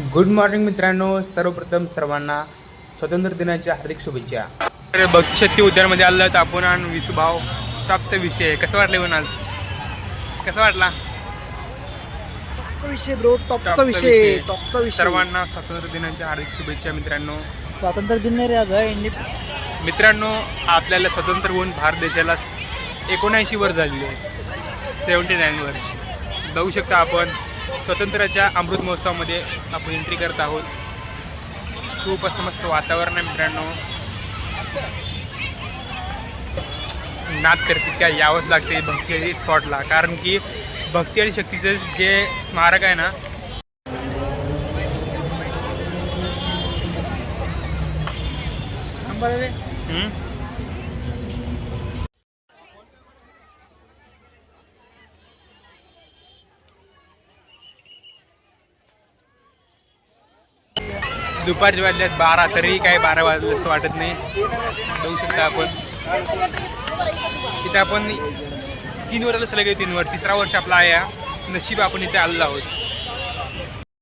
Good morning मित्रांनो. सर्वप्रथम सर्वांना स्वातंत्र्य दिनाच्या हार्दिक शुभेच्छा. तर भक्तशक्ती उद्यानमध्ये आलं तर आपण आणि विसुभाव टॉपचा विषय आहे. कसं वाटलं येऊन आज? कसा वाटला? टॉपचा विषय ब्रो टॉपचा विषय. टॉपचा विषय. सर्वांना स्वातंत्र्य दिनाच्या हार्दिक शुभेच्छा मित्रांनो. स्वातंत्र्य दिन नाही रे आज मित्रांनो आपल्याला स्वतंत्र होऊन भारत देशाला एकोणऐंशी वर्ष झालेली आहे सेवन्टी नाईन वर्ष. बघू शकता आपण. स्वातंत्र्याच्या अमृत महोत्सवामध्ये आपण एंट्री करत आहोत. खूप असं मस्त वातावरण आहे मित्रांनो. नाद करते काय यावंच लागते भक्ती स्पॉटला कारण की भक्ती आणि शक्तीचं जे स्मारक आहे ना हम्म, दुपारचे वाजल्यात बारा तरी काय बारा वाजले असं वाटत नाही. जाऊ शकता आपण. इथं आपण तीन वर्षाला लगे तीन वर तिसरा वर्ष आपला आहे नशीब आपण इथे आलेलो आहोत.